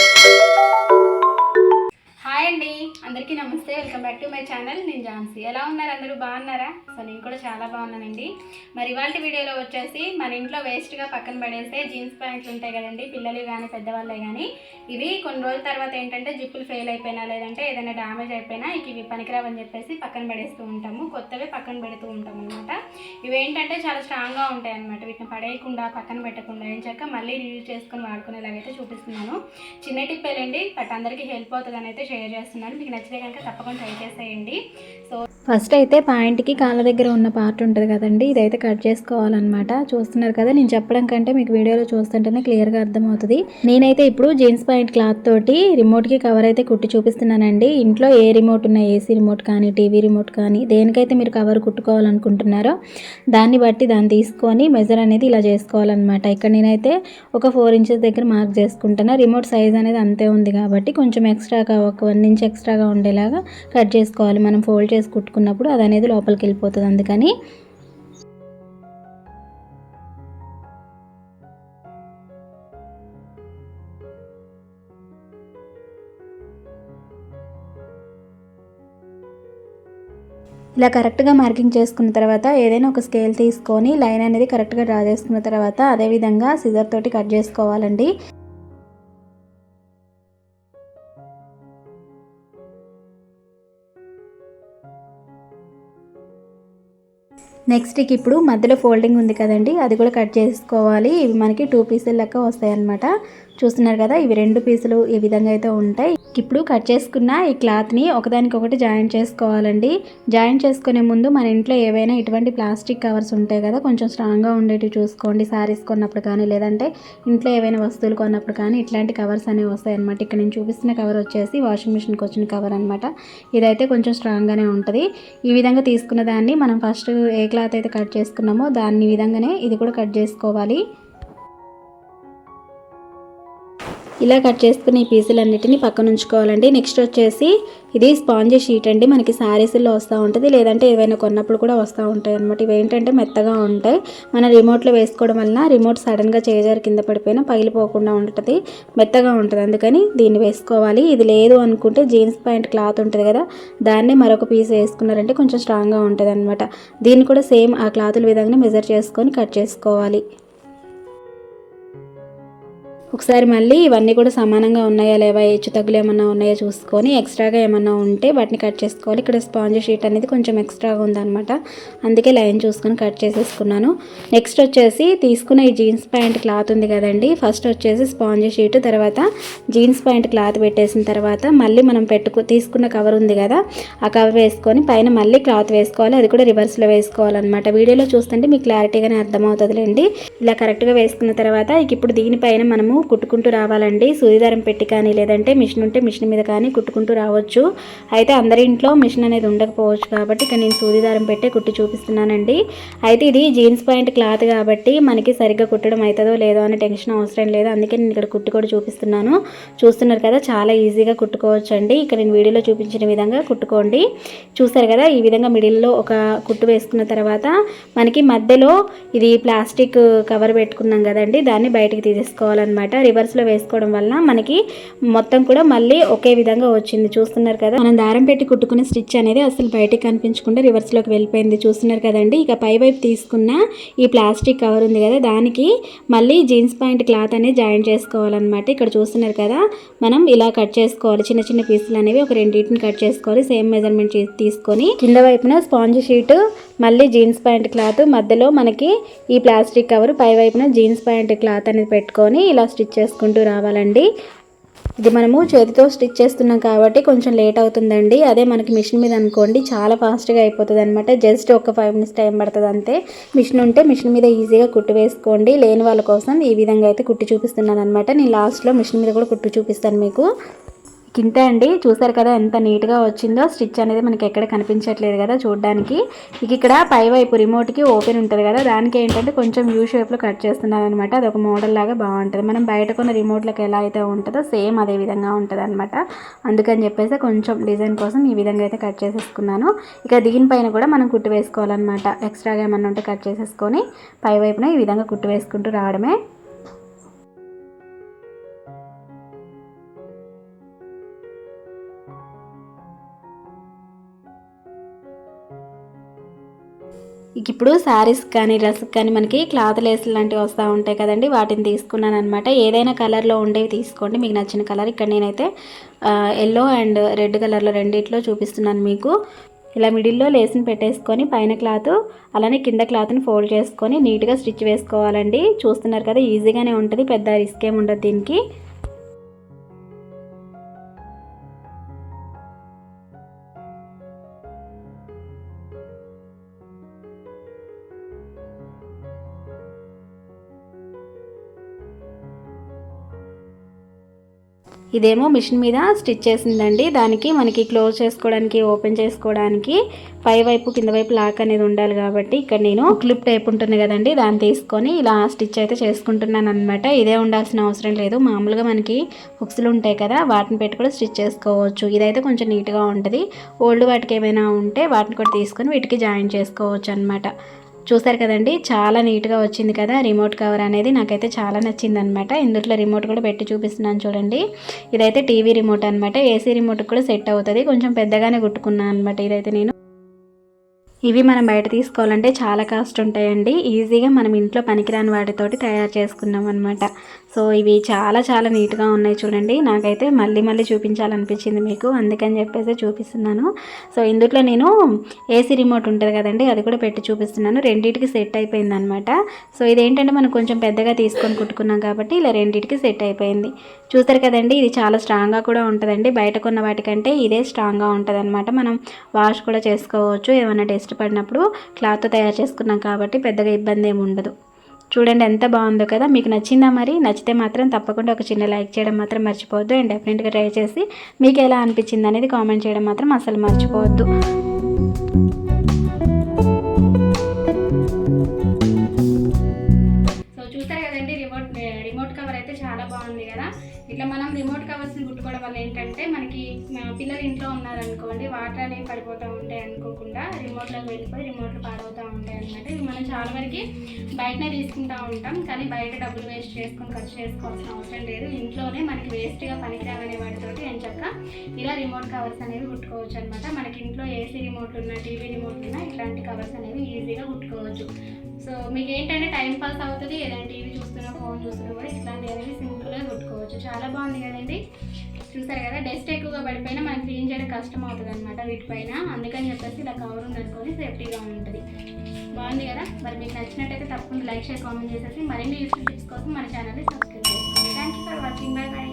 Hi అండి అందరికీ నమస్తే welcome back to my channel. నేను ఝాన్సీ. ఎలా ఉన్నారు అందరూ? బాగున్నారా? సో నేను కూడా చాలా బాగున్నానండి. మరి ఇవాళ వీడియోలో వచ్చేసి మన ఇంట్లో వేస్ట్గా పక్కన పడేస్తే జీన్స్ ప్యాంట్లు ఉంటాయి కదండి పిల్లలు కానీ పెద్దవాళ్ళే కానీ ఇవి కొన్ని రోజుల తర్వాత ఏంటంటే జిప్పులు ఫెయిల్ అయిపోయినా లేదంటే ఏదైనా డ్యామేజ్ అయిపోయినా ఇక ఇవి పనికిరావని చెప్పేసి పక్కన పడేస్తూ ఉంటాము. కొత్తవి పక్కన పెడుతూ ఉంటాం అనమాట ఇవి ఏంటంటే చాలా స్ట్రాంగ్గా ఉంటాయి అనమాట వీటిని పడేయకుండా పక్కన పెట్టకుండా ఏం చక్క మళ్ళీ యూజ్ చేసుకొని వాడుకునేలాగైతే చూపిస్తున్నాను. చిన్న టిప్పేలండి బట్ అందరికీ హెల్ప్ అవుతుందని అయితే షేర్ చేస్తున్నాను. మీకు నచ్చితే కనుక తప్పకుండా ట్రై చేసేయండి. సో ఫస్ట్ అయితే పాయింట్కి కాళ్ళ దగ్గర ఉన్న పార్ట్ ఉంటుంది కదండి ఇదైతే కట్ చేసుకోవాలన్నమాట. చూస్తున్నారు కదా నేను చెప్పడం కంటే మీకు వీడియోలో చూస్తుంటేనే క్లియర్గా అర్థమవుతుంది. నేనైతే ఇప్పుడు జీన్స్ పాయింట్ క్లాత్ తోటి రిమోట్కి కవర్ అయితే కుట్టి చూపిస్తున్నానండి. ఇంట్లో ఏ రిమోట్ ఉన్న ఏసీ రిమోట్ కానీ టీవీ రిమోట్ కానీ దేనికైతే మీరు కవర్ కుట్టుకోవాలనుకుంటున్నారో దాన్ని బట్టి దాన్ని తీసుకొని మెజర్ అనేది ఇలా చేసుకోవాలన్నమాట. ఇక్కడ నేనైతే ఒక ఫోర్ ఇంచెస్ దగ్గర మార్క్ చేసుకుంటున్నా రిమోట్ సైజ్ అనేది అంతే ఉంది కాబట్టి కొంచెం ఎక్స్ట్రాగా ఒక వన్ ఇంచ్ ఎక్స్ట్రాగా ఉండేలాగా కట్ చేసుకోవాలి. మనం ఫోల్డ్ చేసి కుట్టుకున్నప్పుడు అది అనేది లోపలికి వెళ్ళిపోతుంది. అందుకని ఇలా కరెక్ట్గా మార్కింగ్ చేసుకున్న తర్వాత ఏదైనా ఒక స్కేల్ తీసుకొని లైన్ అనేది కరెక్ట్గా డ్రా చేసుకున్న తర్వాత అదేవిధంగా సిజర్ తోటి కట్ చేసుకోవాలండి. నెక్స్ట్ ఇప్పుడు మధ్యలో ఫోల్డింగ్ ఉంది కదండి అది కూడా కట్ చేసుకోవాలి. ఇవి మనకి టూ పీసులు లెక్క వస్తాయి అన్నమాట చూస్తున్నారు కదా ఇవి రెండు పీసులు ఈ విధంగా అయితే ఉంటాయి. ఇప్పుడు కట్ చేసుకున్న ఈ క్లాత్ని ఒకదానికొకటి జాయింట్ చేసుకోవాలండి. జాయింట్ చేసుకునే ముందు మన ఇంట్లో ఏవైనా ఇటువంటి ప్లాస్టిక్ కవర్స్ ఉంటాయి కదా కొంచెం స్ట్రాంగ్గా ఉండేటివి చూసుకోండి. శారీస్ కొన్నప్పుడు కానీ లేదంటే ఇంట్లో ఏవైనా వస్తువులు కొన్నప్పుడు కానీ ఇట్లాంటి కవర్స్ అనేవి వస్తాయి అనమాట ఇక్కడ నేను చూపిస్తున్న కవర్ వచ్చేసి వాషింగ్ మిషన్కి వచ్చిన కవర్ అనమాట ఇదైతే కొంచెం స్ట్రాంగ్గానే ఉంటుంది. ఈ విధంగా తీసుకున్న దాన్ని మనం ఫస్ట్ ఏ క్లాత్ అయితే కట్ చేసుకున్నామో దాన్ని విధంగానే ఇది కూడా కట్ చేసుకోవాలి. ఇలా కట్ చేసుకుని ఈ పీసులన్నిటిని పక్కన ఉంచుకోవాలండి. నెక్స్ట్ వచ్చేసి ఇది స్పాంజ్ షీట్ అండి. మనకి శారీస్లో వస్తూ ఉంటుంది. లేదంటే ఏవైనా కొన్నప్పుడు కూడా వస్తూ ఉంటాయి అనమాట ఇవి ఏంటంటే మెత్తగా ఉంటాయి. మన రిమోట్లో వేసుకోవడం వలన రిమోట్ సడన్గా చేజారు కింద పడిపోయినా పగిలిపోకుండా ఉంటుంది. మెత్తగా ఉంటుంది. అందుకని దీన్ని వేసుకోవాలి. ఇది లేదు అనుకుంటే జీన్స్ ప్యాంట్ క్లాత్ ఉంటుంది కదా దాన్ని మరొక పీస్ వేసుకున్నారంటే కొంచెం స్ట్రాంగ్గా ఉంటుంది అనమాట దీన్ని కూడా సేమ్ ఆ క్లాతుల విధంగా మెజర్ చేసుకొని కట్ చేసుకోవాలి. ఒకసారి మళ్ళీ ఇవన్నీ కూడా సమానంగా ఉన్నాయా లేవా హెచ్చు తగ్గులు ఏమన్నా ఉన్నాయా చూసుకొని ఎక్స్ట్రాగా ఏమన్నా ఉంటే వాటిని కట్ చేసుకోవాలి. ఇక్కడ స్పాంజ్ షీట్ అనేది కొంచెం ఎక్స్ట్రాగా ఉందన్నమాట. అందుకే లైన్ చూసుకొని కట్ చేసేసుకున్నాను. నెక్స్ట్ వచ్చేసి తీసుకున్న ఈ జీన్స్ ప్యాంట్ క్లాత్ ఉంది కదండి. ఫస్ట్ వచ్చేసి స్పాంజ్ షీట్ తర్వాత జీన్స్ ప్యాంట్ క్లాత్ పెట్టేసిన తర్వాత మళ్ళీ మనం పెట్టుకు తీసుకున్న కవర్ ఉంది కదా ఆ కవర్ వేసుకొని పైన మళ్ళీ క్లాత్ వేసుకోవాలి. అది కూడా రివర్స్లో వేసుకోవాలన్నమాట. వీడియోలో చూస్తుంటే మీకు క్లారిటీగానే అర్థమవుతుందిలేండి. ఇలా కరెక్ట్గా వేసుకున్న తర్వాత ఇక ఇప్పుడు దీనిపైన మనము కుట్టుకుంటూ రావాలండి. సూదిదారం పెట్టి కానీ లేదంటే మిషన్ ఉంటే మిషన్ మీద కానీ కుట్టుకుంటూ రావచ్చు. అయితే అందరి ఇంట్లో మిషన్ అనేది ఉండకపోవచ్చు కాబట్టి ఇక నేను సూదిదారం పెట్టే కుట్టి చూపిస్తున్నానండి. అయితే ఇది జీన్స్ పాయింట్ క్లాత్ కాబట్టి మనకి సరిగ్గా కుట్టడం అవుతుందో లేదో అనే టెన్షన్ అవసరం లేదు. అందుకే నేను ఇక్కడ కుట్టి కూడా చూపిస్తున్నాను. చూస్తున్నారు కదా చాలా ఈజీగా కుట్టుకోవచ్చు అండి ఇక్కడ నేను వీడియోలో చూపించిన విధంగా కుట్టుకోండి. చూస్తారు కదా ఈ విధంగా మిడిల్లో ఒక కుట్టు వేసుకున్న తర్వాత మనకి మధ్యలో ఇది ప్లాస్టిక్ కవర్ పెట్టుకున్నాం కదండి దాన్ని బయటికి తీసేసుకోవాలన్నమాట. రివర్స్లో వేసుకోవడం వల్ల మనకి మొత్తం కూడా మళ్ళీ ఒకే విధంగా వచ్చింది. చూస్తున్నారు కదా? మనం దారం పెట్టి కుట్టుకునే స్టిచ్ అనేది అసలు బయటికి కనిపించకుండా రివర్స్లోకి వెళ్ళిపోయింది. చూస్తున్నారు కదండి? ఇక పై వైపు తీసుకున్న ఈ ప్లాస్టిక్ కవర్ ఉంది కదా దానికి మళ్ళీ జీన్స్ పాయింట్ క్లాత్ అనేది జాయిన్ చేసుకోవాలన్నమాట. ఇక్కడ చూస్తున్నారు కదా మనం ఇలా కట్ చేసుకోవాలి. చిన్న చిన్న పీసులు అనేవి ఒక రెండింటిని కట్ చేసుకోవాలి. సేమ్ మెజర్మెంట్ తీసుకొని కింద వైపున స్పాంజ్ షీట్ మళ్ళీ జీన్స్ ప్యాంట్ క్లాత్ మధ్యలో మనకి ఈ ప్లాస్టిక్ కవర్ పై వైపున జీన్స్ ప్యాంట్ క్లాత్ అనేది పెట్టుకొని ఇలా స్టిచ్ చేసుకుంటూ రావాలండి. ఇది మనము చేతితో స్టిచ్ చేస్తున్నాం కాబట్టి కొంచెం లేట్ అవుతుందండి. అదే మనకి మిషన్ మీద అనుకోండి చాలా ఫాస్ట్గా అయిపోతుంది అనమాట జస్ట్ ఒక ఫైవ్ మినిట్స్ టైం పడుతుంది అంతే. మిషన్ ఉంటే మిషన్ మీద ఈజీగా కుట్టు వేసుకోండి. లేని వాళ్ళ కోసం ఈ విధంగా అయితే కుట్టి చూపిస్తున్నాను అనమాట నేను లాస్ట్లో మిషన్ మీద కూడా కుట్టు చూపిస్తాను మీకు. కింద అండి చూసారు కదా ఎంత నీట్గా వచ్చిందో. స్టిచ్ అనేది మనకి ఎక్కడ కనిపించట్లేదు కదా చూడడానికి. ఇక ఇక్కడ పై వైపు రిమోట్కి ఓపెన్ ఉంటుంది కదా. దానికి ఏంటంటే కొంచెం యూ షేప్లో కట్ చేస్తున్నాను అనమాట అది ఒక మోడల్ లాగా బాగుంటుంది. మనం బయట కొన్న రిమోట్లకు ఎలా అయితే ఉంటుందో సేమ్ అదే విధంగా ఉంటుంది అనమాట అందుకని చెప్పేసి కొంచెం డిజైన్ కోసం ఈ విధంగా అయితే కట్ చేసేసుకున్నాను. ఇక దీనిపైన కూడా మనం కుట్టు వేసుకోవాలన్నమాట. ఎక్స్ట్రాగా ఏమన్నా ఉంటే కట్ చేసేసుకొని పై వైపున ఈ విధంగా కుట్టు వేసుకుంటూ రావడమే. ఇప్పుడు శారీస్ కానీ డ్రెస్ కానీ మనకి క్లాత్ లేసులు లాంటివి వస్తూ ఉంటాయి కదండి. వాటిని తీసుకున్నాను అనమాట ఏదైనా కలర్లో ఉండేవి తీసుకోండి. మీకు నచ్చిన కలర్ ఇక్కడ నేనైతే ఎల్లో అండ్ రెడ్ కలర్లో రెండిట్లో చూపిస్తున్నాను మీకు. ఇలా మిడిల్లో లేస్ని పెట్టేసుకొని పైన క్లాత్ అలానే కింద క్లాత్ని ఫోల్డ్ చేసుకొని నీట్గా స్టిచ్ వేసుకోవాలండి. చూస్తున్నారు కదా ఈజీగానే ఉంటుంది. పెద్ద రిస్క్ ఏమి ఉండదు దీనికి. ఇదేమో మిషన్ మీద స్టిచ్ చేసిందండి. దానికి మనకి క్లోజ్ చేసుకోవడానికి ఓపెన్ చేసుకోవడానికి పై వైపు కింద వైపు లాక్ అనేది ఉండాలి కాబట్టి ఇక్కడ నేను క్లిప్ టైప్ ఉంటుంది కదండి దాన్ని తీసుకొని ఇలా స్టిచ్ అయితే చేసుకుంటున్నాను అనమాట ఇదే ఉండాల్సిన అవసరం లేదు. మామూలుగా మనకి హుక్స్లు ఉంటాయి కదా వాటిని పెట్టి కూడా స్టిచ్ చేసుకోవచ్చు. ఇదైతే కొంచెం నీట్గా ఉంటుంది. ఓల్డ్ వాటికి ఏమైనా ఉంటే వాటిని కూడా తీసుకొని వీటికి జాయిన్ చేసుకోవచ్చు అనమాట చూసారు కదండి చాలా నీట్గా వచ్చింది కదా రిమోట్ కవర్ అనేది నాకైతే చాలా నచ్చింది అనమాట ఇందులో రిమోట్ కూడా పెట్టి చూపిస్తున్నాను చూడండి. ఇదైతే టీవీ రిమోట్ అనమాట ఏసీ రిమోట్ కూడా సెట్ అవుతుంది. కొంచెం పెద్దగానే కుట్టుకున్నాను అనమాట ఇదైతే నేను. ఇవి మనం బయట తీసుకోవాలంటే చాలా కాస్ట్ ఉంటాయండి. ఈజీగా మనం ఇంట్లో పనికిరాని వాటితోటి తయారు చేసుకున్నాం అనమాట సో ఇవి చాలా చాలా నీట్గా ఉన్నాయి చూడండి. నాకైతే మళ్ళీ మళ్ళీ చూపించాలనిపించింది మీకు. అందుకని చెప్పేసి చూపిస్తున్నాను. సో ఇందులో నేను ఏసీ రిమోట్ ఉంటుంది కదండి అది కూడా పెట్టి చూపిస్తున్నాను. రెండింటికి సెట్ అయిపోయింది అనమాట సో ఇదేంటంటే మనం కొంచెం పెద్దగా తీసుకొని కుట్టుకున్నాం కాబట్టి ఇలా రెండింటికి సెట్ అయిపోయింది. చూసారు కదండి ఇది చాలా స్ట్రాంగ్గా కూడా ఉంటుందండి. బయట కొన్న వాటికంటే ఇదే స్ట్రాంగ్గా ఉంటుంది మనం వాష్ కూడా చేసుకోవచ్చు ఏమైనా టెస్ట్ కష్టపడినప్పుడు క్లాత్ తయారు చేసుకున్నాం కాబట్టి పెద్దగా ఇబ్బంది ఏమి ఉండదు. చూడండి ఎంత బాగుందో కదా. మీకు నచ్చిందా మరి? నచ్చితే మాత్రం తప్పకుండా ఒక చిన్న లైక్ చేయడం మాత్రం మర్చిపోవద్దు. అండ్ డెఫినెట్గా ట్రై చేసి మీకు ఎలా అనిపించింది అనేది కామెంట్ చేయడం మాత్రం అసలు మర్చిపోవద్దు. తీసుకోవడం వల్ల ఏంటంటే మనకి పిల్లలు ఇంట్లో ఉన్నారనుకోండి వాటర్ అనేవి పడిపోతూ ఉంటాయి అనుకోకుండా రిమోట్లోకి వెళ్ళిపోయి రిమోట్లు పాడవుతూ ఉంటాయి అనమాట ఇవి మనం చాలా వరకు బయటనే తీసుకుంటూ ఉంటాం కానీ బయట డబ్బులు వేస్ట్ చేసుకొని ఖర్చు చేసుకోవాల్సిన అవసరం లేదు. ఇంట్లోనే మనకి వేస్ట్గా పనికిరాలనే వాటితోటి ఏం చక్క ఇలా రిమోట్ కవర్స్ అనేవి కుట్టుకోవచ్చు అనమాట మనకి ఇంట్లో ఏసీ రిమోట్లు ఉన్న టీవీ రిమోట్లు ఉన్న ఇట్లాంటి కవర్స్ అనేవి ఈజీగా కుట్టుకోవచ్చు. సో మీకు ఏంటంటే టైం పాస్ అవుతుంది ఏదైనా టీవీ చూస్తున్నా ఫోన్ చూస్తున్నా కూడా ఇట్లాంటివి అనేవి సింపుల్గా కుట్టుకోవచ్చు. చాలా బాగుంది కదండి. చూసారు కదా డస్ట్ ఎక్కువగా పడిపోయినా మనం క్లీన్ చేయడం కష్టం అవుతుంది అనమాట వీటిపైన. అందుకని చెప్పేసి ఇలా కవర్ ఉందనుకొని సేఫ్టీగా ఉంటుంది. బాగుంది కదా? మరి మీకు నచ్చినట్టయితే తప్పకుండా లైక్ షేర్ కామెంట్ చేసేసి మరిన్ని యూస్ఫుల్ టిప్స్ కోసం మన ఛానల్ని సబ్స్క్రైబ్ చేసుకోండి. Thank you for watching bye bye